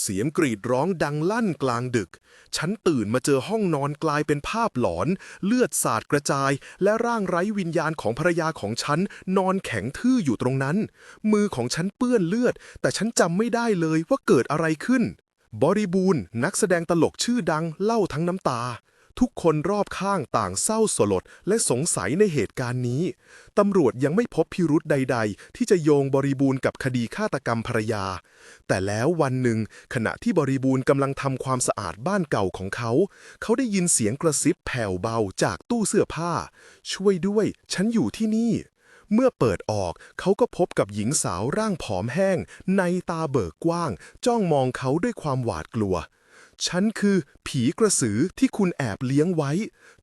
เสียงกรีดร้องดังลั่นกลางดึก ฉันตื่นมาเจอห้องนอนกลายเป็นภาพหลอน เลือดสาดกระจาย และร่างไร้วิญญาณของภรรยาของฉัน นอนแข็งทื่ออยู่ตรงนั้น มือของฉันเปื้อนเลือด แต่ฉันจำไม่ได้เลยว่าเกิดอะไรขึ้น บริบูรณ์นักแสดงตลกชื่อดังเล่าทั้งน้ำตา ทุกคนรอบข้างต่างเศร้าสลดและสงสัยในเหตุการณ์นี้ ตำรวจยังไม่พบพิรุธใด ๆ ที่จะโยงบริบูรณ์กับคดีฆาตกรรมภรรยา แต่แล้ววันหนึ่ง ขณะที่บริบูรณ์กำลังทำความสะอาดบ้านเก่าของเขา เขาได้ยินเสียงกระซิบแผ่วเบาจากตู้เสื้อผ้า ช่วยด้วย ฉันอยู่ที่นี่ เมื่อเปิดออก เขาก็พบกับหญิงสาวร่างผอมแห้ง ในตาเบิกกว้าง จ้องมองเขาด้วยความหวาดกลัว ฉันคือผีกระสือที่คุณแอบเลี้ยงไว้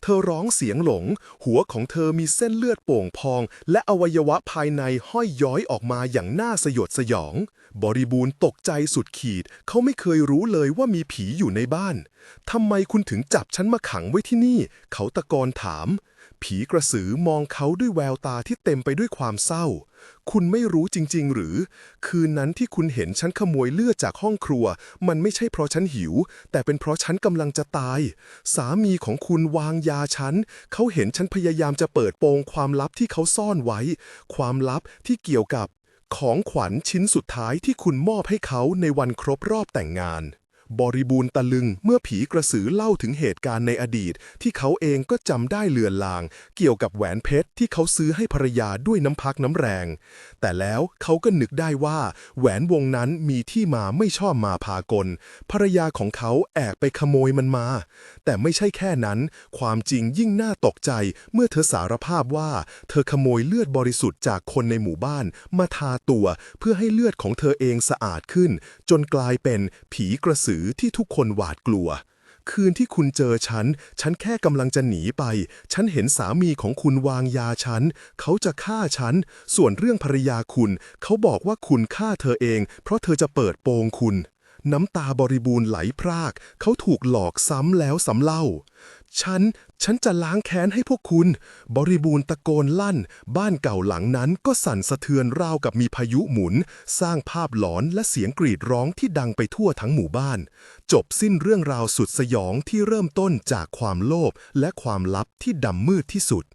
เธอร้องเสียงหลง หัวของเธอมีเส้นเลือดโป่งพอง และอวัยวะภายในห้อยย้อยออกมาอย่างน่าสยดสยอง บริบูรณ์ตกใจสุดขีด เขาไม่เคยรู้เลยว่ามีผีอยู่ในบ้าน ทำไมคุณถึงจับฉันมาขังไว้ที่นี่ เขาตะโกนถาม ผีกระสือมองเขาด้วยแววตาที่เต็มไปด้วยความเศร้า คุณไม่รู้จริง ๆ หรือ คืนนั้นที่คุณเห็นฉันขโมยเลือดจากห้องครัว มันไม่ใช่เพราะฉันหิว แต่เป็นเพราะฉันกำลังจะตาย สามีของคุณวางยาฉัน เขาเห็นฉันพยายามจะเปิดโปงความลับที่เขาซ่อนไว้ ความลับที่เกี่ยวกับ ของขวัญชิ้นสุดท้ายที่คุณมอบให้เขาในวันครบรอบแต่งงาน บริบูรณ์ตะลึงเมื่อผีกระสือเล่าถึงเหตุการณ์ในอดีต ที่เขาเองก็จำได้เลือนลาง เกี่ยวกับแหวนเพชรที่เขาซื้อให้ภรรยาด้วยน้ำพักน้ำแรง แต่แล้วเขาก็นึกได้ว่า แหวนวงนั้นมีที่มาไม่ชอบมาพากล ภรรยาของเขาแอบไปขโมยมันมา แต่ไม่ใช่แค่นั้น ความจริงยิ่งน่าตกใจเมื่อเธอสารภาพว่า เธอขโมยเลือดบริสุทธิ์จากคนในหมู่บ้าน มาทาตัว เพื่อให้เลือดของเธอเองสะอาดขึ้น จนกลายเป็นผีกระสือสือที่ทุกคนหวาดกลัว คืนที่คุณเจอฉัน ฉันแค่กำลังจะหนีไป ฉันเห็นสามีของคุณวางยาฉัน เขาจะฆ่าฉัน ส่วนเรื่องภรรยาคุณ เขาบอกว่าคุณฆ่าเธอเอง เพราะเธอจะเปิดโปงคุณ น้ำตาบริบูรณ์ไหลพราก เขาถูกหลอกซ้ำแล้วซ้ำเล่า ฉัน ฉันจะล้างแค้นให้พวกคุณ บริบูรณ์ตะโกนลั่น บ้านเก่าหลังนั้นก็สั่นสะเทือนราวกับมีพายุหมุน สร้างภาพหลอนและเสียงกรีดร้องที่ดังไปทั่วทั้งหมู่บ้าน จบสิ้นเรื่องราวสุดสยองที่เริ่มต้นจากความโลภและความลับที่ดำมืดที่สุด